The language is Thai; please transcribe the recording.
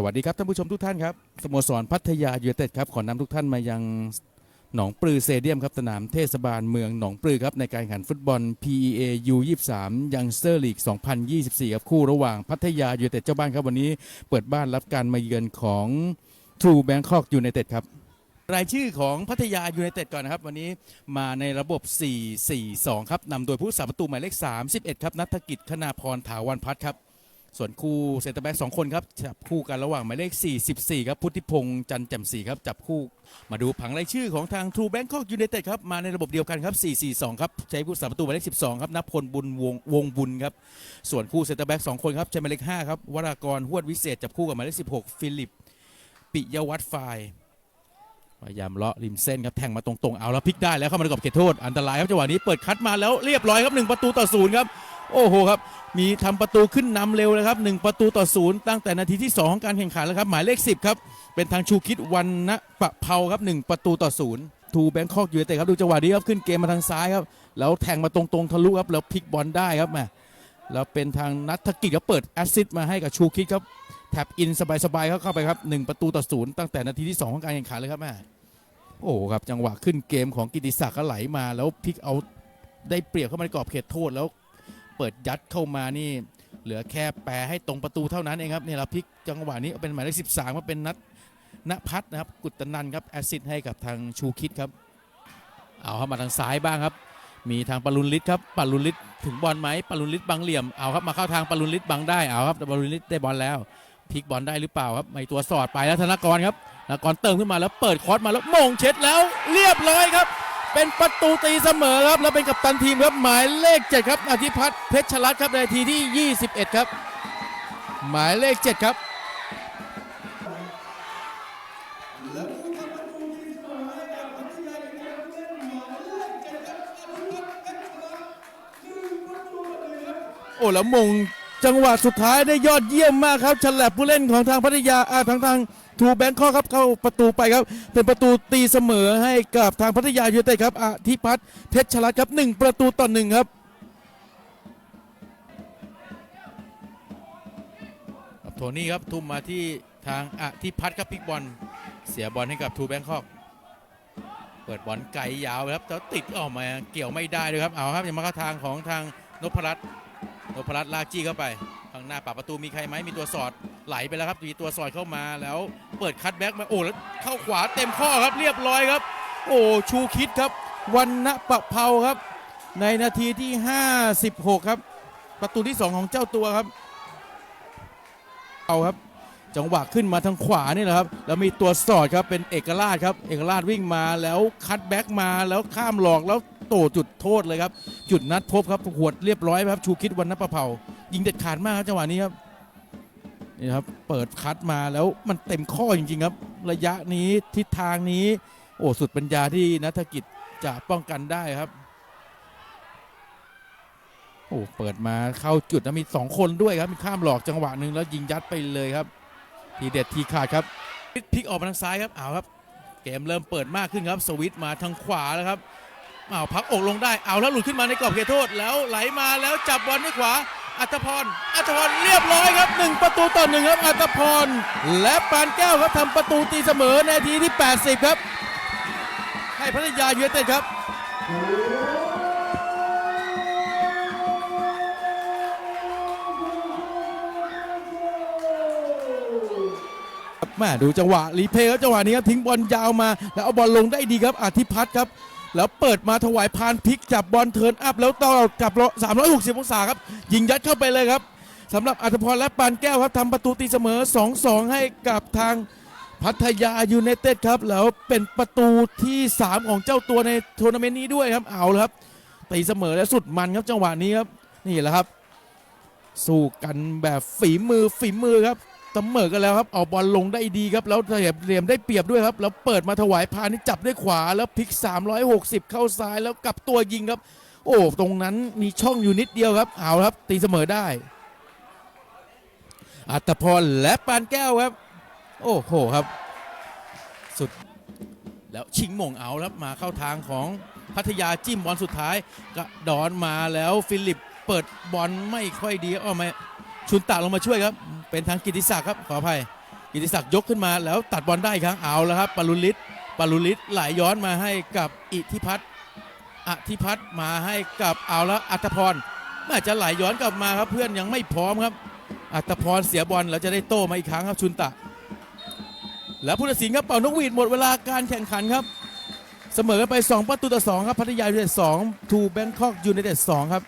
สวัสดีครับท่านผู้ชมทุกท่านครับสโมสรพัทยายูไนเต็ดครับขอนำทุกท่านมายังหนองปลือเตเดียมครับสนามเทศบาลเมืองหนองปลือครับในการแข่งขันฟุตบอล PEA U23 ยังสเตอร์ลีก 2024 ครับคู่ระหว่างพัทยายูไนเต็ดเจ้าบ้านครับวันนี้เปิดบ้านรับการมาเยือนของ True Bangkok United ครับรายชื่อของพัทยายูไนเต็ดก่อนนะครับ วันนี้มาในระบบ 4-4-2 ครับนำโดยผู้สาประตูหมายเลข 31 ครับนัฐกิจคณาพรถาวันพัฒครับ ส่วนคู่เซนเตอร์แบ็กสองคนครับจับคู่กันระหว่างหมายเลข 44 ครับพุทธิพงษ์จันแจ่มศรีครับจับคู่มาดูผังรายชื่อของทาง True Bangkok United ครับมาในระบบเดียวกันครับ 4-4-2 ครับใช้ผู้สาประตูหมายเลข 12 ครับนับพลบุญวงวงบุญครับส่วนคู่เซนเตอร์แบ็กสองคนครับใช้หมายเลข 5 ครับวรากรหวดวิเศษจับคู่กับหมายเลข 16 ฟิลิป ปิยวัฒน์ไฟายพยายามเลาะริมเส้นครับแทงมาตรงๆเอาแล้วพลิกได้แล้วเข้ามาในกรอบเขตโทษอันตรายครับจังหวะนี้เปิดคัดมาแล้วเรียบร้อยครับหนึ่งประตูต่อศูนย์ครับ โอ้โหครับ มีทำประตูขึ้นนำเร็วเลยครับหนึ่งประตูต่อศูนย์ตั้งแต่นาทีที่ 2 ของการแข่งขันแล้วครับหมายเลข 10 ครับ เป็นทางชูคิดวันนะปะเภาครับหนึ่งประตูต่อศูนย์ทูแบงคอกอยูไนเต็ดครับดูจังหวะนี้ครับขึ้นเกมมาทางซ้ายครับแล้วแทงมาตรงๆทะลุครับแล้วพลิกบอลได้ครับแมาแล้วเป็นทางนัทกิจก็เปิดแอสซิสต์มาให้กับชูคิดครับแท็บอินสบายๆครับเข้าไปครับหนึ่งประตูต่อศูนย์ตั้งแต่นาทีที่ 2 ของการแข่งขันเลยครับแม่โอ้โหครับจังหวะขึ้นเกมของกิติศักดิ์ก็ไหลมา แล้วพลิกเอาได้เปรียบเข้ามาในกรอบเขตโทษแล้ว เปิดยัดเข้ามานี่เหลือแค่แปรให้ตรงประตูเท่านั้นเองครับเนี่ยเราพลิกจังหวะนี้เป็นหมายเลข13มาเป็นนัดณพัฒน์นะครับ กุตนันครับแอซิสต์ให้กับทางชูคิดครับ เอาเข้ามาทางซ้ายบ้างครับ มีทางปารุนลิศครับปารุนลิศถึงบอลไหมปารุนลิศบังเหลี่ยมเอาครับมาเข้าทางปารุนลิศบังได้เอาครับปารุนลิศได้บอลแล้วพลิกบอลได้หรือเปล่าครับไม่ตัวสอดไปแล้วธนกรครับธนกรเติมขึ้นมาแล้วเปิดคอร์สมาแล้วมงเช็ดแล้ว เรียบร้อยครับ เป็นประตูตีเสมอครับแล้วเป็นกัปตันทีมครับหมายเลข7ครับอธิพัฒน์เพชรชลัดครับในนาทีที่ 21 ครับ หมายเลข 7 ครับโอ้แล้วมง จังหวะสุดท้ายได้ยอดเยี่ยมมากครับฉลับผู้เล่นของทางพัทยาอาทางทางทูแบงคอกครับเข้าประตูไปครับ เป็นประตูตีเสมอให้กับทางพัทยายูไนเต็ดครับอธิพัฒน์เพชรชลัดครับหนึ่งประตูต่อหนึ่งครับโทนี่ครับทุ่มมาที่ทางอธิพัฒน์ครับพิกบอลเสียบอลให้กับทูแบงคอกเปิดบอลไกลยาวครับแล้วติดออกมาเกี่ยวไม่ได้เลยครับเอาครับยังมาเข้าทางของทางนพรัตน์ นพรัตน์ลากจี้เข้าไปข้างหน้าปากประตูมีใครไหมมีตัวสอดไหลไปแล้วครับมีตัวสอดเข้ามาแล้วเปิดคัตแบ็กมาโอ้แล้วเข้าขวาเต็มข้อครับเรียบร้อยครับ โอ้ชูคิดครับวันณปะเภาครับ ในนาทีที่ 56 ครับ ประตูที่ 2 ของเจ้าตัวครับ เอาครับจังหวะขึ้นมาทางขวานี่แหละครับแล้วมีตัวสอดครับเป็นเอกราชครับเอกราชวิ่งมาแล้วคัตแบ็กมาแล้วข้ามหลอกแล้ว โตจุดโทษเลยครับ จุดนัดพบครับหวดเรียบร้อยครับ ชูคิดวันนประเภายิงเด็ดขาดมากครับจังหวะนี้ครับนี่ครับเปิดคัดมาแล้วมันเต็มข้อจริงๆครับ ระยะนี้ทิศทางนี้ โอ้สุดปัญญาที่นัฐกิจจะป้องกันได้ครับโอ้เปิดมาเข้าจุดแล้วมีสองคนด้วยครับมีข้ามหลอกจังหวะหนึ่งแล้วยิงยัดไปเลยครับ ทีเด็ดทีขาดครับพลิกออกมาทางซ้ายครับเอาครับ เกมเริ่มเปิดมากขึ้นครับ สวิตมาทางขวาแล้วครับ เอาพักอกลงได้เอาแล้วหลุดขึ้นมาในกรอบเขตโทษแล้วไหลมาแล้วจับบอลด้วยขวาอัตพร อัตพรเรียบร้อยครับหนึ่งประตูต่อหนึ่งครับอัตพร และปานแก้วครับทำประตูตีเสมอในทีที่ 80 ครับ ให้พัทยายูไนเต็ดครับ แม่ดูจังหวะรีเพลย์ครับจังหวะนี้ครับทิ้งบอลยาวมา แล้วเอาบอลลงได้ดีครับอธิพัฒน์ครับ แล้วเปิดมาถวายพานพลิกจับบอลเทิร์นอัพแล้วต่อกับ 360 องศาครับ ยิงยัดเข้าไปเลยครับสำหรับอัธพรและปานแก้วครับทำประตูตีเสมอ 2-2 ให้กับทางพัทยายูไนเต็ดครับ แล้วเป็นประตูที่ 3 ของเจ้าตัวในทัวร์นาเมนต์นี้ด้วยครับเอาละครับตีเสมอและสุดมันครับจังหวะนี้ครับ นี่แหละครับ สู้กันแบบฝีมือฝีมือครับ เสมอกันแล้วครับเอาบอลลงได้ดีครับ แล้วเหลี่ยมได้เปรียบด้วยครับ แล้วเปิดมาถวายพานี่จับด้วยขวาแล้วพลิก 360 เข้าซ้ายแล้วกลับตัวยิงครับ โอ้ตรงนั้นมีช่องอยู่นิดเดียวครับเอาครับ ตีเสมอได้ อัตพรและปานแก้วครับ โอ้โหครับ สุด แล้วชิงหม่งเอาครับมาเข้าทางของพัทยาจิ้มบอลสุดท้ายกระดอนมาแล้วฟิลิปเปิดบอลไม่ค่อยดีเอามาชุนตะลงมาช่วยครับ เป็นทางกิติศักดิ์ครับขออภัยกิติศักดิ์ยกขึ้นมาแล้วตัดบอลได้อีกครั้งเอาแล้วครับปารุลิตปารุลิตไหลย้อนมาให้กับอิทธิพัฒน์อธิพัฒน์มาให้กับเอาแล้วอัตพรน่จะไหลย้อนกลับมาครับเพื่อนยังไม่พร้อมครับ อัตพรเสียบอลแล้วจะได้โต้มาอีกครั้งครับชุนตะ แล้วผู้ตัดสินครับเป่านกหวีดหมดเวลาการแข่งขันครับ เสมอกันไป 2 ประตูต่อ2ครับพัทยายูไนเต็ด2ทูแบงคอกยูไนเต็ด2ครับ